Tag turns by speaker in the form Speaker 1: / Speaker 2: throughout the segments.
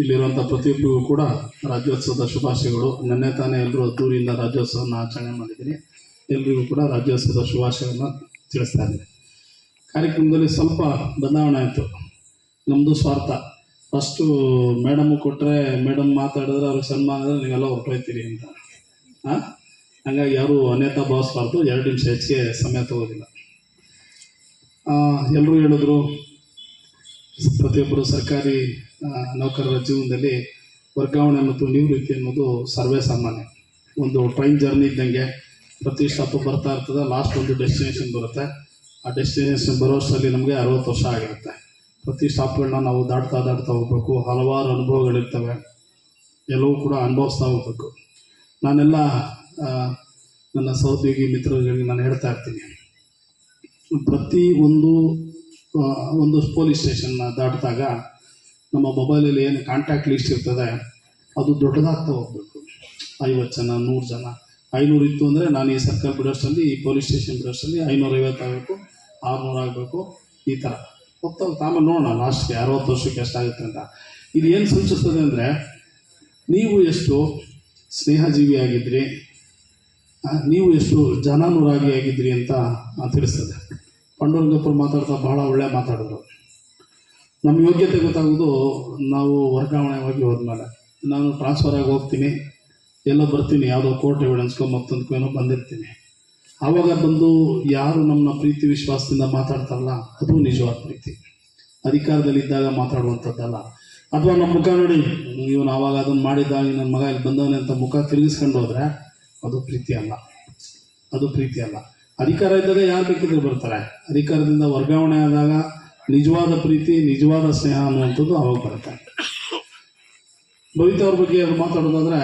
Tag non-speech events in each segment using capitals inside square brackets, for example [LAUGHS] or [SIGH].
Speaker 1: ಇಲ್ಲಿರುವಂಥ ಪ್ರತಿಯೊಬ್ಬರಿಗೂ ಕೂಡ ರಾಜ್ಯೋತ್ಸವದ ಶುಭಾಶಯಗಳು. ನಿನ್ನೆ ತಾನೇ ಎಲ್ಲರೂ ಅದ್ದೂರಿಯಿಂದ ರಾಜ್ಯೋತ್ಸವನ ಆಚರಣೆ ಮಾಡಿದ್ದೀನಿ ಎಲ್ರಿಗೂ ಕೂಡ ರಾಜ್ಯೋತ್ಸವದ ಶುಭಾಶಯವನ್ನು ತಿಳಿಸ್ತಾ ಇದ್ದೀನಿ. ಕಾರ್ಯಕ್ರಮದಲ್ಲಿ ಸ್ವಲ್ಪ ಬದಲಾವಣೆ ಆಯಿತು. ನಮ್ಮದು ಸ್ವಾರ್ಥ. ಫಸ್ಟು ಮೇಡಮ್ ಕೊಟ್ಟರೆ ಮೇಡಮ್ ಮಾತಾಡಿದ್ರೆ ಅವ್ರಿಗೆ ಸನ್ಮಾನ ಆದರೆ ನೀವೆಲ್ಲ ಹೊರಟೋಯ್ತೀರಿ ಅಂತ. ಹಾಂ ಹಂಗಾಗಿ ಯಾರು ಅನೇತ ಭಾವಿಸ್ಬಾರ್ದು. ಎರಡು ನಿಮಿಷ ಹೆಚ್ಚಿಗೆ ಸಮಯ ತಗೋದಿಲ್ಲ. ಎಲ್ಲರೂ ಹೇಳಿದ್ರು, ಪ್ರತಿಯೊಬ್ಬರು ಸರ್ಕಾರಿ ನೌಕರರ ಜೀವನದಲ್ಲಿ ವರ್ಗಾವಣೆ ಮತ್ತು ನಿವೃತ್ತಿ ಅನ್ನೋದು ಸರ್ವೇ ಸಾಮಾನ್ಯ. ಒಂದು ಟ್ರೈನ್ ಜರ್ನಿ ಇದ್ದಂಗೆ ಪ್ರತಿ ಸ್ಟಾಪ್ ಬರ್ತಾ ಇರ್ತದೆ ಲಾಸ್ಟ್ ಒಂದು ಡೆಸ್ಟಿನೇಷನ್ ಬರುತ್ತೆ. ಆ ಡೆಸ್ಟಿನೇಷನ್ ಬರೋಷ್ಟರಲ್ಲಿ ನಮಗೆ ಅರವತ್ತು ವರ್ಷ ಆಗಿರುತ್ತೆ. ಪ್ರತಿ ಸ್ಟಾಪ್ಗಳನ್ನ ನಾವು ದಾಟ್ತಾ ದಾಟ್ತಾ ಹೋಗ್ಬೇಕು, ಹಲವಾರು ಅನುಭವಗಳಿರ್ತವೆ. ಎಲ್ಲವೂ ಕೂಡ ಅನುಭವಿಸ್ತಾ ಹೋಗ್ಬೇಕು. ನಾನೆಲ್ಲ ನನ್ನ ಸಹೋದ್ಯೋಗಿ ಮಿತ್ರರಿಗೆ ನಾನು ಹೇಳ್ತಾ ಇರ್ತೀನಿ. ಪ್ರತಿ ಒಂದು ಒಂದು ಪೊಲೀಸ್ ಸ್ಟೇಷನ್ನ ದಾಟಿದಾಗ ನಮ್ಮ ಮೊಬೈಲಲ್ಲಿ ಏನು ಕಾಂಟ್ಯಾಕ್ಟ್ ಲಿಸ್ಟ್ ಇರ್ತದೆ, ಅದು ದೊಡ್ಡದಾಗ್ತಾ ಹೋಗ್ಬೇಕು. ಐವತ್ತು ಜನ, ನೂರು ಜನ. ಐನೂರು ಇತ್ತು ಅಂದರೆ ನಾನು ಈ ಸರ್ಕಲ್ ಬಿಡೋಷ್ಟರಲ್ಲಿ ಈ ಪೊಲೀಸ್ ಸ್ಟೇಷನ್ ಬಿಡೋಷ್ಟಲ್ಲಿ ಐನೂರೈವತ್ತು ಆಗಬೇಕು, ಆರುನೂರು ಆಗಬೇಕು, ಈ ಥರ ಹೋಗ್ತಾ ಆಮೇಲೆ ನೋಡೋಣ ಲಾಸ್ಟ್ಗೆ ಅರವತ್ತು ವರ್ಷಕ್ಕೆ ಎಷ್ಟಾಗುತ್ತೆ ಅಂತ. ಇದು ಏನು ಸೂಚಿಸ್ತದೆ ಅಂದರೆ, ನೀವು ಎಷ್ಟು ಸ್ನೇಹಜೀವಿಯಾಗಿದ್ರಿ ಆಗಿದ್ದಿರಿ ನೀವು ಎಷ್ಟು ಜನಾನುರಾಗಿ ಆಗಿದ್ರಿ ಅಂತ ತಿಳಿಸ್ತದೆ. ಪಾಂಡುರಂಗಪ್ಪರು ಮಾತಾಡ್ತಾ ಬಹಳ ಒಳ್ಳೆ ಮಾತಾಡಿದ್ರು. ನಮ್ಮ ಯೋಗ್ಯತೆ ಗೊತ್ತಾಗೋದು ನಾವು ವರ್ಗಾವಣೆಯಾಗಿ ಹೋದ್ಮೇಲೆ. ನಾನು ಟ್ರಾನ್ಸ್ಫರ್ ಆಗಿ ಹೋಗ್ತೀನಿ, ಎಲ್ಲ ಬರ್ತೀನಿ, ಯಾವುದೋ ಕೋರ್ಟ್ ಎವಿಡೆನ್ಸ್ಗೋ ಮತ್ತೊಂದು ಏನೋ ಬಂದಿರ್ತೀನಿ. ಆವಾಗ ಬಂದು ಯಾರು ನಮ್ಮನ್ನ ಪ್ರೀತಿ ವಿಶ್ವಾಸದಿಂದ ಮಾತಾಡ್ತಾರಲ್ಲ, ಅದು ನಿಜವಾದ ಪ್ರೀತಿ. ಅಧಿಕಾರದಲ್ಲಿದ್ದಾಗ ಮಾತಾಡುವಂಥದ್ದಲ್ಲ. ಅಥವಾ ನಮ್ಮ ಮುಖ ನೋಡಿ, ಇವನು ಆವಾಗ ಅದನ್ನು ಮಾಡಿದ್ದ ನನ್ನ ಮಗ ಇಲ್ಲಿ ಬಂದವನೇ ಅಂತ ಮುಖ ತಿರುಗಿಸ್ಕೊಂಡು ಹೋದ್ರೆ, ಅದು ಪ್ರೀತಿ ಅಲ್ಲ. ಅದು ಪ್ರೀತಿ ಅಲ್ಲ. ಅಧಿಕಾರ ಇದ್ದಾಗ ಯಾರು ಬೇಕಿದ್ರೆ ಬರ್ತಾರೆ. ಅಧಿಕಾರದಿಂದ ವರ್ಗಾವಣೆ ಆದಾಗ ನಿಜವಾದ ಪ್ರೀತಿ, ನಿಜವಾದ ಸ್ನೇಹ ಅನ್ನುವಂಥದ್ದು ಅವಾಗ ಬರುತ್ತೆ. ಬವಿತಾ ಅವ್ರ ಬಗ್ಗೆ ಅವ್ರು ಮಾತಾಡೋದಾದ್ರೆ,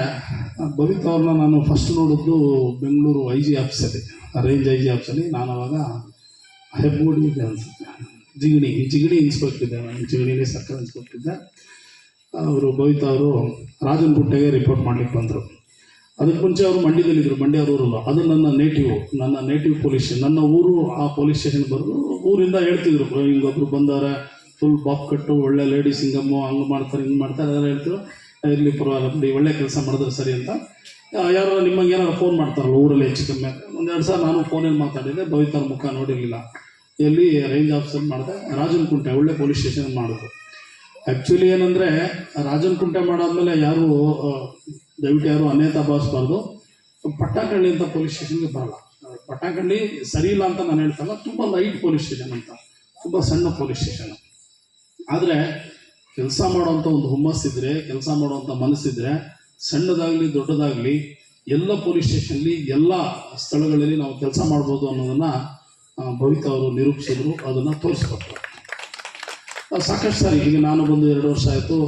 Speaker 1: ಭವಿತಾ ಅವ್ರನ್ನ ನಾನು ಫಸ್ಟ್ ನೋಡಿದ್ದು ಬೆಂಗಳೂರು ಐ ಜಿ ಆಫೀಸಲ್ಲಿ ರೇಂಜ್ ಐ ಜಿ ಆಫೀಸಲ್ಲಿ ನಾನು ಅವಾಗ ಹೆಬ್ಬೋಡಿ ಇದೆ ಅನ್ಸುತ್ತೆ. ಜಿಗಣಿ ಜಿಗಣಿ ಇನ್ಸ್ಪೆಕ್ಟರ್ ಇದ್ದೆ ನಾನು. ಜಿಗಣಿಲಿ ಸರ್ಕಾರ ಇನ್ಸ್ಪೆಕ್ಟರ್ ಇದ್ದೆ ಅವರು ಬವಿತಾ ಅವರು ರಾಜನಗುಂಟೆಗೆ ರಿಪೋರ್ಟ್ ಮಾಡಲಿಕ್ಕೆ ಬಂದರು. ಅದಕ್ಕೆ ಮುಂಚೆ ಅವರು ಮಂಡ್ಯದಲ್ಲಿದ್ದರು ಮಂಡ್ಯ ಊರಲ್ಲ ಅದು ನನ್ನ ನೇಟಿವ್ ನನ್ನ ನೇಟಿವ್ ಪೊಲೀಸ್ ನನ್ನ ಊರು ಆ ಪೊಲೀಸ್ ಸ್ಟೇಷನ್ ಬಂದು ಊರಿಂದ ಹೇಳ್ತಿದ್ರು. "ಬ್ರೋ, ಹಿಂಗೊಬ್ರು ಬಂದವ್ರೆ ಫುಲ್ ಬಾಪ್ ಕಟ್ಟು ಒಳ್ಳೆ ಲೇಡೀಸ್ ಹಿಂಗಮ್ಮು ಹಂಗೆ ಮಾಡ್ತಾರೆ ಹಿಂಗೆ ಮಾಡ್ತಾರೆ ಅದೆಲ್ಲ ಹೇಳ್ತಿದ್ರು. ಇರಲಿ ಪರವಾಗಿಲ್ಲ ಒಳ್ಳೆ ಕೆಲಸ ಮಾಡಿದ್ರೆ ಸರಿ ಅಂತ. ಯಾರು ನಿಮಗೆ ಏನಾರು ಫೋನ್ ಮಾಡ್ತಾರಲ್ಲ ಊರಲ್ಲಿ ಹೆಚ್ಚು ಕಮ್ಮಿ ಒಂದೆರಡು ಸಲ ನಾನು ಫೋನಲ್ಲಿ ಮಾತಾಡಿದ್ದೆ ಭವಿತಾರ ಮುಖ ನೋಡಿರಲಿಲ್ಲ. ಎಲ್ಲಿ ರೇಂಜ್ ಆಫೀಸರ್ ಮಾಡಿದೆ ರಾಜನ್ ಕುಂಟೆ ಒಳ್ಳೆ ಪೊಲೀಸ್ ಸ್ಟೇಷನ್ ಮಾಡಿದ್ರು ಆ್ಯಕ್ಚುಲಿ ಏನಂದರೆ ರಾಜನ್ ಕುಂಟೆ ಮಾಡಾದ್ಮೇಲೆ ಯಾರು ದಯವಿಟ್ಟು ಯಾರು ಅನ್ಯತಾ ಭಾವಿಸ್ಬಾರ್ದು. ಪಟ್ಟಾಕಳ್ಳಿ ಅಂತ ಪೊಲೀಸ್ ಸ್ಟೇಷನ್ಗೆ ಬರಲ್ಲ. ಪಟ್ಟಾಕಳ್ಳಿ ಸರಿ ಇಲ್ಲ ಅಂತ ನಾನು ಹೇಳ್ತಲ್ಲ, ತುಂಬ ಲೈಟ್ ಪೊಲೀಸ್ ಸ್ಟೇಷನ್ ಅಂತ. ತುಂಬ ಸಣ್ಣ ಪೊಲೀಸ್ ಸ್ಟೇಷನ್ ಆದರೆ ಕೆಲಸ ಮಾಡುವಂಥ ಒಂದು ಹುಮ್ಮಸ್ಸಿದ್ರೆ ಕೆಲಸ ಮಾಡುವಂಥ ಮನಸ್ಸಿದ್ರೆ, ಸಣ್ಣದಾಗಲಿ ದೊಡ್ಡದಾಗಲಿ ಎಲ್ಲ ಪೊಲೀಸ್ ಸ್ಟೇಷನ್ಲಿ ಎಲ್ಲ ಸ್ಥಳಗಳಲ್ಲಿ ನಾವು ಕೆಲಸ ಮಾಡ್ಬೋದು ಅನ್ನೋದನ್ನು ಭವಿತಾ ಅವರು ನಿರೂಪಿಸಿದ್ರು, ಅದನ್ನು ತೋರಿಸ್ಕೊಟ್ರು. ಸಾಕಷ್ಟು ಸಾರಿ, ಈಗ ನಾನು ಬಂದು ಎರಡು ವರ್ಷ ಆಯಿತು.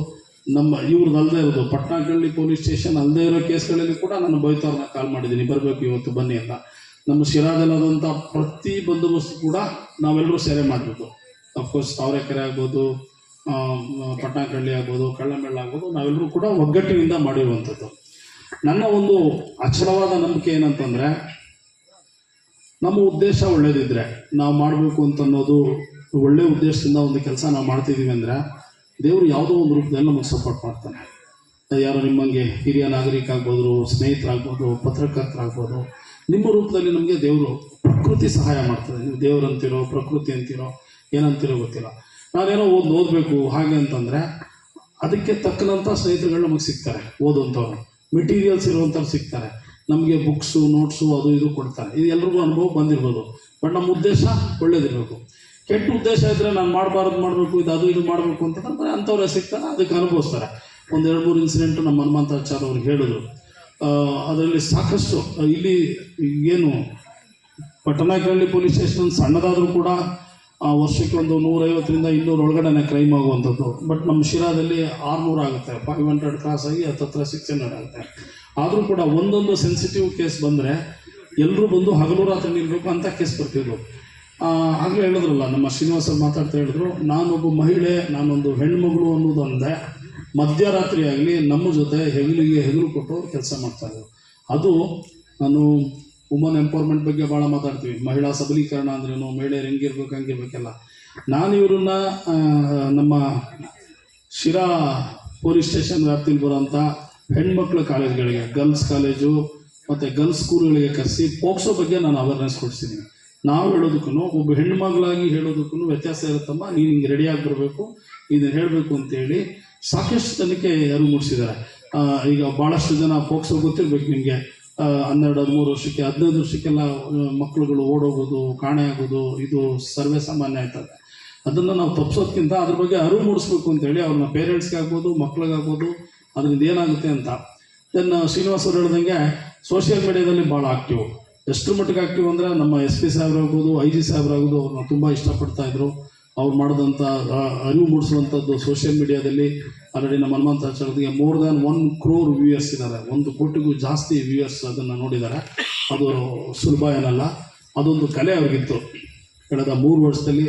Speaker 1: ನಮ್ಮ ಇವ್ರದ್ದು ಅಲ್ಲದೆ ಇರೋದು. ಪಟ್ನಾಕಳ್ಳಿ ಪೊಲೀಸ್ ಸ್ಟೇಷನ್ ಅಲ್ಲದೆ ಇರೋ ಕೇಸ್ಗಳಲ್ಲಿ ಕೂಡ ನಾನು ಬೈತವ್ರನ್ನ ಕಾಲ್ ಮಾಡಿದ್ದೀನಿ. ಬರಬೇಕು ಇವತ್ತು, ಬನ್ನಿ ಅಂತ. ನಮ್ಮ ಶಿರಾದಲ್ಲಾದಂಥ ಪ್ರತಿ ಬಂದೋಬಸ್ತ್ ಕೂಡ ನಾವೆಲ್ಲರೂ ಸೇವೆ ಮಾಡಬೇಕು ಅಫ್ಕೋರ್ಸ್ ತಾವರೆಕೆರೆ ಆಗ್ಬೋದು ಪಟ್ನಾಕಳ್ಳಿ ಆಗ್ಬೋದು ಕಳ್ಳಮೆಳ್ಳ ಆಗ್ಬೋದು ನಾವೆಲ್ಲರೂ ಕೂಡ ಒಗ್ಗಟ್ಟಿನಿಂದ ಮಾಡಿರುವಂಥದ್ದು. ನನ್ನ ಒಂದು ಅಚಲವಾದ ನಂಬಿಕೆ ಏನಂತಂದರೆ, ನಮ್ಮ ಉದ್ದೇಶ ಒಳ್ಳೇದಿದ್ರೆ ನಾವು ಮಾಡಬೇಕು ಅಂತ ಅನ್ನೋದು ಒಳ್ಳೆ ಉದ್ದೇಶದಿಂದ ಒಂದು ಕೆಲಸ ನಾವು ಮಾಡ್ತಿದ್ದೀವಿ ಅಂದರೆ ದೇವರು ಯಾವುದೋ ಒಂದು ರೂಪದಲ್ಲಿ ನಮಗೆ ಸಪೋರ್ಟ್ ಮಾಡ್ತಾನೆ. ಯಾರೋ ನಿಮ್ಮಂಗೆ ಹಿರಿಯ ನಾಗರಿಕ ಆಗ್ಬೋದು ಸ್ನೇಹಿತರಾಗ್ಬೋದು, ಪತ್ರಕರ್ತರಾಗ್ಬೋದು, ನಿಮ್ಮ ರೂಪದಲ್ಲಿ ನಮಗೆ ದೇವರು ಪ್ರಕೃತಿ ಸಹಾಯ ಮಾಡ್ತದೆ ನೀವು ದೇವರಂತಿರೋ, ಪ್ರಕೃತಿ ಅಂತೀರೋ, ಏನಂತೀರೋ ಗೊತ್ತಿಲ್ಲ. ನಾನೇನೋ ಓದ್ ಓದಬೇಕು ಹಾಗೆ ಅಂತಂದರೆ, ಅದಕ್ಕೆ ತಕ್ಕನಂಥ ಸ್ನೇಹಿತರುಗಳು ನಮಗೆ ಸಿಗ್ತಾರೆ, ಓದುವಂಥವ್ರು. ಮೆಟೀರಿಯಲ್ಸ್ ಇರುವಂಥವ್ರು ಸಿಗ್ತಾರೆ. ನಮಗೆ ಬುಕ್ಸು ನೋಟ್ಸು ಅದು ಇದು ಕೊಡ್ತಾರೆ. ಇದು ಎಲ್ರಿಗೂ ಅನುಭವ ಬಂದಿರ್ಬೋದು. ಬಟ್ ನಮ್ಮ ಉದ್ದೇಶ ಒಳ್ಳೇದಿರಬೇಕು. ಕೆಟ್ಟ ಉದ್ದೇಶ ಇದ್ದರೆ ನಾನು ಮಾಡಬಾರ್ದು, ಮಾಡಬೇಕು, ಇದು ಅದು, ಇದು ಮಾಡಬೇಕು ಅಂತಂದ್ರೆ ಅಂಥವ್ರೆ ಸಿಗ್ತಾರೆ, ಅದಕ್ಕೆ ಅನುಭವಿಸ್ತಾರೆ. ಒಂದು ಎರಡು, ಮೂರು ಇನ್ಸಿಡೆಂಟ್ ನಮ್ಮ ಹನುಮಂತಾಚಾರ್ಯ ಅವ್ರು ಹೇಳಿದ್ರು. ಅದರಲ್ಲಿ ಸಾಕಷ್ಟು ಇಲ್ಲಿ ಏನು ಪಟ್ಟಣಕಳ್ಳಿ ಪೊಲೀಸ್ ಸ್ಟೇಷನ್ ಸಣ್ಣದಾದರೂ ಕೂಡ ವರ್ಷಕ್ಕೆ ಒಂದು ನೂರೈವತ್ತರಿಂದ ಇನ್ನೂರು ಒಳಗಡೆ ಕ್ರೈಮ್ ಆಗುವಂಥದ್ದು. ಬಟ್ ನಮ್ಮ ಶಿರಾದಲ್ಲಿ ಆರುನೂರು ಆಗುತ್ತೆ. ಫೈವ್ ಹಂಡ್ರೆಡ್ ಕ್ರಾಸ್ ಆಗಿ ಹತ್ತತ್ರ ಸಿಕ್ಸ್ ಹಂಡ್ರೆಡ್ ಆಗುತ್ತೆ. ಆದರೂ ಕೂಡ ಒಂದೊಂದು ಸೆನ್ಸಿಟಿವ್ ಕೇಸ್ ಬಂದರೆ ಎಲ್ಲರೂ ಬಂದು ಹಗಲು ರಾತ್ರಿ ನಿಲ್ಲಬೇಕು ಅಂತ ಕೇಸ್ ಬರ್ತಿದ್ರು. ಆಗಲೇ ಹೇಳಿದ್ರಲ್ಲ, ನಮ್ಮ ಶ್ರೀನಿವಾಸ ಮಾತಾಡ್ತಾ ಹೇಳಿದ್ರು, ನಾನೊಬ್ಬ ಮಹಿಳೆ, ನಾನೊಂದು ಹೆಣ್ಮಗಳು ಅನ್ನೋದು ಅಂದೆ, ಮಧ್ಯರಾತ್ರಿ ಆಗಲಿ ನಮ್ಮ ಜೊತೆ ಹೆಗಲಿಗೆ ಹೆಗಲು ಕೊಟ್ಟು ಕೆಲಸ ಮಾಡ್ತಾ ಇದ್ರು. ಅದು ನಾನು ವುಮನ್ ಎಂಪವರ್ಮೆಂಟ್ ಬಗ್ಗೆ ಭಾಳ ಮಾತಾಡ್ತೀವಿ. ಮಹಿಳಾ ಸಬಲೀಕರಣ ಅಂದ್ರೇನು, ಮಹಿಳೆಯರು ಹೆಂಗಿರ್ಬೇಕು, ಹಂಗಿರ್ಬೇಕೆಲ್ಲ. ನಾನು ಇವರನ್ನ ನಮ್ಮ ಶಿರಾ ಪೊಲೀಸ್ ಸ್ಟೇಷನ್ ವ್ಯಾಪ್ತಿಯಲ್ಲಿ ಬರೋಂಥ ಹೆಣ್ಮಕ್ಳ ಕಾಲೇಜ್ಗಳಿಗೆ, ಗರ್ಲ್ಸ್ ಕಾಲೇಜು, ಮತ್ತು ಗರ್ಲ್ಸ್ ಸ್ಕೂಲ್ಗಳಿಗೆ ಕರೆಸಿ, ಪೋಕ್ಸೋ ಬಗ್ಗೆ ನಾನು ಅವೇರ್ನೆಸ್ ಕೊಡಿಸಿದ್ದೀನಿ ನಾವು ಹೇಳೋದಕ್ಕೂ ಒಬ್ಬ ಹೆಣ್ಣು ಮಗಳಾಗಿ ಹೇಳೋದಕ್ಕೂ ವ್ಯತ್ಯಾಸ ಇರುತ್ತಮ್ಮ. ನೀನು ಹಿಂಗೆ ರೆಡಿಯಾಗಿ ಬರಬೇಕು, ಇದನ್ನು ಹೇಳಬೇಕು ಅಂತೇಳಿ ಸಾಕಷ್ಟು ಜನಕ್ಕೆ ಅರಿವು ಮೂಡಿಸಿದ್ದಾರೆ. ಈಗ ಭಾಳಷ್ಟು ಜನ ಪೋಕ್ಸೋ ಗೊತ್ತಿರ್ಬೇಕು ನಿಮಗೆ. ಹನ್ನೆರಡು, ಹದಿಮೂರು ವರ್ಷಕ್ಕೆ, ಹದಿನೈದು ವರ್ಷಕ್ಕೆಲ್ಲ ಮಕ್ಕಳುಗಳು ಓಡೋಗೋದು, ಕಾಣೆ ಆಗೋದು, ಇದು ಸರ್ವೇ ಸಾಮಾನ್ಯ ಆಯ್ತದೆ. ಅದನ್ನು ನಾವು ತಪ್ಪಿಸೋದ್ಕಿಂತ ಅದ್ರ ಬಗ್ಗೆ ಅರಿವು ಮೂಡಿಸ್ಬೇಕು ಅಂತೇಳಿ ಅವ್ರನ್ನ ಪೇರೆಂಟ್ಸ್ಗೆ ಆಗ್ಬೋದು ಮಕ್ಳಿಗಾಗ್ಬೋದು ಅದರಿಂದ ಏನಾಗುತ್ತೆ ಅಂತ. ದೆನ್ ಶ್ರೀನಿವಾಸ್ ಹೇಳ್ದಂಗೆ ಸೋಷಿಯಲ್ ಮೀಡಿಯಾದಲ್ಲಿ ಭಾಳ ಆಕ್ಟಿವ್ ಎಷ್ಟರ ಮಟ್ಟಿಗೆ ಆಗ್ತೀವಿ ಅಂದರೆ ನಮ್ಮ ಎಸ್ ಪಿ ಸಾಹೇಬ್ರಾಗ್ಬೋದು ಐ ಜಿ ಸಾಹೇಬ್ರಾಗ್ಬೋದು ಅವ್ರನ್ನ ತುಂಬ ಇಷ್ಟಪಡ್ತಾ ಇದ್ರು. ಅವ್ರು ಮಾಡಿದಂಥ ಅರಿವು ಮೂಡಿಸುವಂಥದ್ದು ಸೋಷಿಯಲ್ ಮೀಡಿಯಾದಲ್ಲಿ ಆಲ್ರೆಡಿ ನಮ್ಮ ಹನುಮಂತಾಚಾರ್ಯರಿಗೆ more than one crore viewers ಇದ್ದಾರೆ. ಒಂದು ಕೋಟಿಗೂ ಜಾಸ್ತಿ ವ್ಯೂಯರ್ಸ್ ಅದನ್ನು ನೋಡಿದ್ದಾರೆ. ಅದು ಸುಲಭ ಏನಲ್ಲ. ಅದೊಂದು ಕಲೆ ಅವ್ರಿಗಿತ್ತು. ಕಳೆದ ಮೂರು ವರ್ಷದಲ್ಲಿ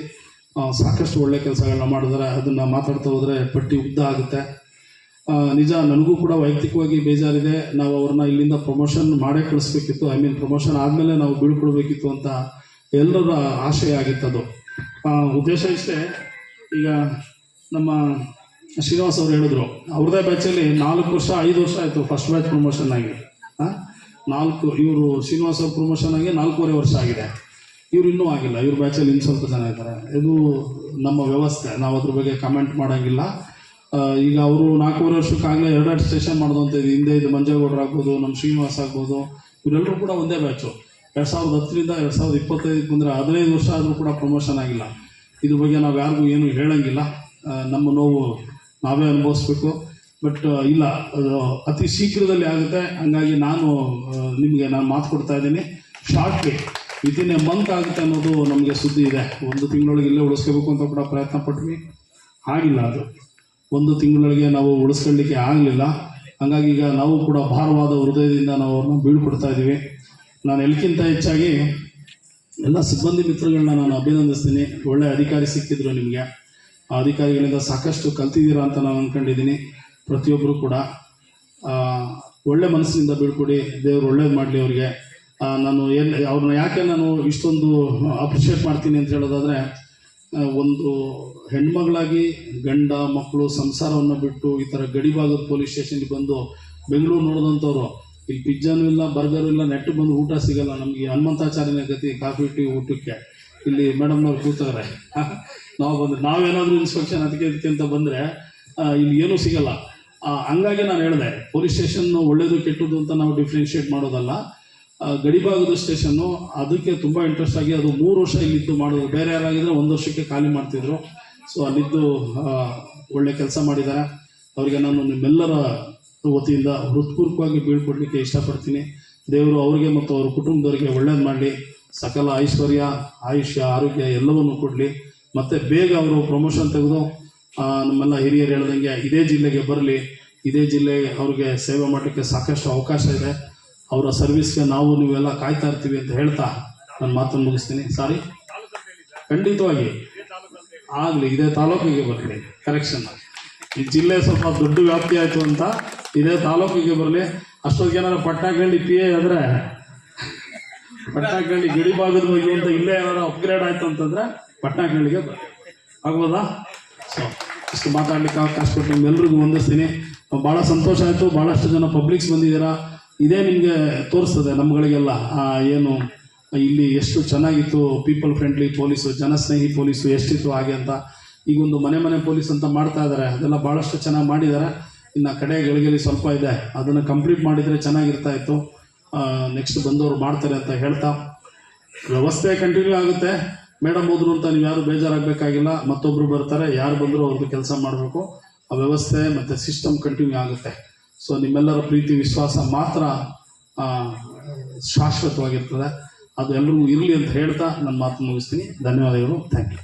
Speaker 1: ಸಾಕಷ್ಟು ಒಳ್ಳೆ ಕೆಲಸಗಳನ್ನ ಮಾಡಿದ್ದಾರೆ ಅದನ್ನು ಮಾತಾಡ್ತಾ ಹೋದರೆ ಪಟ್ಟಿ ಉದ್ದ ಆಗುತ್ತೆ. ನಿಜ ನನಗೂ ಕೂಡ ವೈಯಕ್ತಿಕವಾಗಿ ಬೇಜಾರಿದೆ. ನಾವು ಅವ್ರನ್ನ ಇಲ್ಲಿಂದ ಪ್ರಮೋಷನ್ ಮಾಡೇ ಕಳಿಸ್ಬೇಕಿತ್ತು. ಐ ಮೀನ್ ಪ್ರಮೋಷನ್ ಆದಮೇಲೆ ನಾವು ಬೀಳ್ಕೊಡ್ಬೇಕಿತ್ತು ಅಂತ ಎಲ್ಲರ ಆಶಯ ಆ, ಉದ್ದೇಶ ಇಷ್ಟೇ. ಈಗ ನಮ್ಮ ಶ್ರೀನಿವಾಸ್ ಅವರು ಹೇಳಿದ್ರು ಅವ್ರದೇ ಬ್ಯಾಚಲ್ಲಿ ನಾಲ್ಕು ವರ್ಷ ಐದು ವರ್ಷ ಆಯಿತು ಫಸ್ಟ್ ಬ್ಯಾಚ್ ಪ್ರಮೋಷನ್ ಆಗಿ? ನಾಲ್ಕು ಇವರು ಶ್ರೀನಿವಾಸ್ ಅವ್ರ ಪ್ರಮೋಷನ್ ಆಗಿ ನಾಲ್ಕೂವರೆ ವರ್ಷ ಆಗಿದೆ. ಇವ್ರು ಇನ್ನೂ ಆಗಿಲ್ಲ. ಇವ್ರ ಬ್ಯಾಚಲ್ಲಿ ಇನ್ನು ಸ್ವಲ್ಪ ಜನ ಇದ್ದಾರೆ. ಇದು ನಮ್ಮ ವ್ಯವಸ್ಥೆ. ನಾವು ಅದ್ರ ಬಗ್ಗೆ ಕಮೆಂಟ್ ಮಾಡೋಂಗಿಲ್ಲ. ಈಗ ಅವರು ನಾಲ್ಕೂವರೆ ವರ್ಷಕ್ಕಾಗಲೇ ಎರಡೆರಡು ಸ್ಟೇಷನ್ ಮಾಡೋದಂತ. ಇದೆ ಹಿಂದೆ ಇದು ಮಂಜೇಗೌಡರು ಆಗ್ಬೋದು, ನಮ್ಮ ಶ್ರೀನಿವಾಸ್ ಆಗ್ಬೋದು, ಇವರೆಲ್ಲರೂ ಕೂಡ ಒಂದೇ ಬ್ಯಾಚು ಎರಡು ಸಾವಿರದ ಹತ್ತರಿಂದ ಎರಡು ಸಾವಿರದ ಇಪ್ಪತ್ತೈದು ಬಂದರೆ ಹದಿನೈದು ವರ್ಷ ಆದರೂ ಕೂಡ ಪ್ರಮೋಷನ್ ಆಗಿಲ್ಲ. ಇದ್ರ ಬಗ್ಗೆ ನಾವು ಯಾರಿಗೂ ಏನು ಹೇಳಂಗಿಲ್ಲ. ನಮ್ಮ ನೋವು ನಾವೇ ಅನುಭವಿಸ್ಬೇಕು. ಬಟ್ ಇಲ್ಲ, ಅದು ಅತಿ ಶೀಘ್ರದಲ್ಲಿ ಆಗುತ್ತೆ. ಹಂಗಾಗಿ ನಾನು ನಿಮಗೆ ನಾನು ಮಾತು ಕೊಡ್ತಾ ಇದ್ದೀನಿ. ಶಾರ್ಟ್ಲಿ ವಿತಿನ್ ಎ ಮಂತ್ ಆಗುತ್ತೆ ಅನ್ನೋದು ನಮಗೆ ಸುದ್ದಿ ಇದೆ. ಒಂದು ತಿಂಗಳೊಳಗೆ ಇಲ್ಲೇ ಉಳಿಸ್ಕೋಬೇಕು ಅಂತ ಕೂಡ ಪ್ರಯತ್ನ ಪಟ್ವಿ. ಆಗಿಲ್ಲ ಅದು. ಒಂದು ತಿಂಗಳೊಳಗೆ ನಾವು ಉಳಿಸ್ಕೊಳ್ಳಿಕ್ಕೆ ಆಗಲಿಲ್ಲ. ಹಂಗಾಗಿ ಈಗ ನಾವು ಕೂಡ ಭಾರವಾದ ಹೃದಯದಿಂದ ನಾವು ಅವ್ರನ್ನ ಬೀಳ್ಕೊಡ್ತಾ ಇದ್ದೀವಿ. ನಾನು ಎಲ್ಲಕ್ಕಿಂತ ಹೆಚ್ಚಾಗಿ ಎಲ್ಲ ಸಿಬ್ಬಂದಿ ಮಿತ್ರಗಳನ್ನ ನಾನು ಅಭಿನಂದಿಸ್ತೀನಿ. ಒಳ್ಳೆ ಅಧಿಕಾರಿ ಸಿಕ್ಕಿದ್ರು ನಿಮಗೆ. ಆ ಅಧಿಕಾರಿಗಳಿಂದ ಸಾಕಷ್ಟು ಕಲ್ತಿದ್ದೀರಾ ಅಂತ ನಾನು ಅಂದ್ಕೊಂಡಿದ್ದೀನಿ ಪ್ರತಿಯೊಬ್ಬರು ಕೂಡ ಒಳ್ಳೆ ಮನಸ್ಸಿನಿಂದ ಬೀಳ್ಕೊಡಿ. ದೇವರು ಒಳ್ಳೇದು ಮಾಡಲಿ ಅವ್ರಿಗೆ. ನಾನು ಎಲ್ಲಿ ಅವ್ರನ್ನ ಯಾಕೆ ನಾನು ಇಷ್ಟೊಂದು ಅಪ್ರಿಷಿಯೇಟ್ ಮಾಡ್ತೀನಿ ಅಂತ ಹೇಳೋದಾದರೆ ಒಂದು ಹೆಣ್ಮಗಳಾಗಿ ಗಂಡ ಮಕ್ಕಳು ಸಂಸಾರವನ್ನು ಬಿಟ್ಟು ಈ ಥರ ಗಡಿಭಾಗದ ಪೊಲೀಸ್ ಸ್ಟೇಷನ್ಗೆ ಬಂದು ಬೆಂಗಳೂರು ನೋಡಿದಂಥವ್ರು, ಇಲ್ಲಿ ಪಿಜ್ಜಾನು ಇಲ್ಲ, ಬರ್ಗರು ಇಲ್ಲ, ನೆಟ್ಟು ಬಂದು ಊಟ ಸಿಗಲ್ಲ, ನಮಗೆ ಹನುಮಂತಾಚಾರ್ಯನ ಗತಿ ಕಾಫಿ ಟೀ ಊಟಕ್ಕೆ. ಇಲ್ಲಿ ಮೇಡಮ್ನವ್ರು ಕೂತಾರೆ [LAUGHS] ನಾವು ಬಂದು ನಾವೇನಾದರೂ ಇನ್ಸ್ಪೆಕ್ಷನ್ ಅದಕ್ಕೆ ಇದಕ್ಕೆ ಅಂತ ಬಂದರೆ ಇಲ್ಲಿ ಏನೂ ಸಿಗಲ್ಲ. ಹಂಗಾಗಿ ನಾನು ಹೇಳಿದೆ, ಪೊಲೀಸ್ ಸ್ಟೇಷನ್ ಒಳ್ಳೇದು ಕೆಟ್ಟದ್ದು ಅಂತ ನಾವು ಡಿಫ್ರೆನ್ಷಿಯೇಟ್ ಮಾಡೋದಲ್ಲ. ಗಡಿಭಾಗದ ಸ್ಟೇಷನ್ನು ಅದಕ್ಕೆ ತುಂಬ ಇಂಟ್ರೆಸ್ಟ್ ಆಗಿ ಅದು ಮೂರು ವರ್ಷ ಇಲ್ಲಿದ್ದು ಮಾಡೋದು. ಬೇರೆ ಯಾರಾಗಿದ್ದರೆ ಒಂದು ವರ್ಷಕ್ಕೆ ಖಾಲಿ ಮಾಡ್ತಿದ್ರು. ಸೊ ಅಲ್ಲಿದ್ದು ಒಳ್ಳೆ ಕೆಲಸ ಮಾಡಿದ್ದಾರೆ ಅವರಿಗೆ ನಾನು ನಿಮ್ಮೆಲ್ಲರ ವತಿಯಿಂದ ಹೃತ್ಪೂರ್ವಕವಾಗಿ ಬೀಳ್ಕೊಡ್ಲಿಕ್ಕೆ ಇಷ್ಟಪಡ್ತೀನಿ. ದೇವರು ಅವರಿಗೆ ಮತ್ತು ಅವ್ರ ಕುಟುಂಬದವರಿಗೆ ಒಳ್ಳೇದು ಮಾಡಲಿ. ಸಕಲ ಐಶ್ವರ್ಯ, ಆಯುಷ್ಯ, ಆರೋಗ್ಯ ಎಲ್ಲವನ್ನು ಕೊಡಲಿ. ಮತ್ತು ಬೇಗ ಅವರು ಪ್ರಮೋಷನ್ ತೆಗೆದು ನಮ್ಮೆಲ್ಲ ಹಿರಿಯರು ಹೇಳ್ದಂಗೆ ಇದೇ ಜಿಲ್ಲೆಗೆ ಬರಲಿ. ಇದೇ ಜಿಲ್ಲೆ ಅವ್ರಿಗೆ ಸೇವೆ ಮಾಡಲಿಕ್ಕೆ ಸಾಕಷ್ಟು ಅವಕಾಶ ಇದೆ. ಅವರ ಸರ್ವಿಸ್ಗೆ ನಾವು ನೀವೆಲ್ಲ ಕಾಯ್ತಾ ಇರ್ತೀವಿ ಅಂತ ಹೇಳ್ತಾ ನನ್ನ ಮಾತನ್ನು ಮುಗಿಸ್ತೀನಿ. ಸಾರಿ ಖಂಡಿತವಾಗಿ. ಆಗಲಿ, ಇದೇ ತಾಲೂಕಿಗೆ ಬರಲಿ ಕರೆಕ್ಷನ್ ಈ ಜಿಲ್ಲೆ ಸ್ವಲ್ಪ ದೊಡ್ಡ ವ್ಯಾಪ್ತಿ ಆಯಿತು ಅಂತ ಇದೇ ತಾಲೂಕಿಗೆ ಬರಲಿ. ಅಷ್ಟೊತ್ತಿಗೆ ಏನಾದ್ರು ಪಟ್ನಾಗಳ್ಳಿ ಪಿ ಎ ಆದರೆ ಪಟ್ನಾಗಳ್ಳಿ ಗಡಿ ಭಾಗದ ಬಗ್ಗೆ ಅಂತ ಇಲ್ಲೇ ಏನಾದ್ರು ಅಪ್ಗ್ರೇಡ್ ಆಯ್ತು ಅಂತಂದರೆ ಪಟ್ನಾಗಳ್ಳಿಗೆ ಬರಲಿ. ಆಗ್ಬೋದಾ? ಸೊ ಇಷ್ಟು ಮಾತಾಡ್ಲಿಕ್ಕೆ ಅವಕಾಶ ಕೊಟ್ಟು ನಿಮ್ಮೆಲ್ರಿಗೂ ವಂದಿಸ್ತೀನಿ. ಭಾಳ ಸಂತೋಷ ಆಯಿತು. ಭಾಳಷ್ಟು ಜನ ಪಬ್ಲಿಕ್ಸ್ ಬಂದಿದ್ದೀರಾ. ಇದೇ ನಿಮಗೆ ತೋರಿಸ್ತದೆ ನಮ್ಗಳಿಗೆಲ್ಲ ಆ, ಏನು ಇಲ್ಲಿ ಎಷ್ಟು ಚೆನ್ನಾಗಿತ್ತು ಪೀಪಲ್ ಫ್ರೆಂಡ್ಲಿ ಪೊಲೀಸು ಜನಸ್ನೇಹಿ ಪೊಲೀಸು ಎಷ್ಟಿತ್ತು ಹಾಗೆ ಅಂತ. ಈಗ ಒಂದು ಮನೆ ಮನೆ ಪೊಲೀಸ್ ಅಂತ ಮಾಡ್ತಾ ಇದ್ದಾರೆ ಅದೆಲ್ಲ ಭಾಳಷ್ಟು ಚೆನ್ನಾಗಿ ಮಾಡಿದ್ದಾರೆ ಇನ್ನು ಕಡೆ ಗಳಿಗೆಲಿ ಸ್ವಲ್ಪ ಇದೆ ಅದನ್ನು ಕಂಪ್ಲೀಟ್ ಮಾಡಿದರೆ ಚೆನ್ನಾಗಿರ್ತಾ ಇತ್ತು. ನೆಕ್ಸ್ಟ್ ಬಂದವರು ಮಾಡ್ತಾರೆ ಅಂತ ಹೇಳ್ತಾ. ವ್ಯವಸ್ಥೆ ಕಂಟಿನ್ಯೂ ಆಗುತ್ತೆ. ಮೇಡಮ್ ಹೋದ್ರು ಅಂತ ನೀವು ಯಾರು ಬೇಜಾರಾಗಬೇಕಾಗಿಲ್ಲ ಮತ್ತೊಬ್ಬರು ಬರ್ತಾರೆ ಯಾರು ಬಂದರೂ ಅವ್ರದ್ದು ಕೆಲಸ ಮಾಡಬೇಕು. ಆ ವ್ಯವಸ್ಥೆ ಮತ್ತು ಸಿಸ್ಟಮ್ ಕಂಟಿನ್ಯೂ ಆಗುತ್ತೆ. ಸೊ ನಿಮ್ಮೆಲ್ಲರ ಪ್ರೀತಿ, ವಿಶ್ವಾಸ ಮಾತ್ರ ಶಾಶ್ವತವಾಗಿರ್ತದೆ. ಅದು ಎಲ್ಲರಿಗೂ ಇರಲಿ ಅಂತ ಹೇಳ್ತಾ ನನ್ನ ಮಾತು ಮುಗಿಸ್ತೀನಿ. ಧನ್ಯವಾದಗಳು. Thank you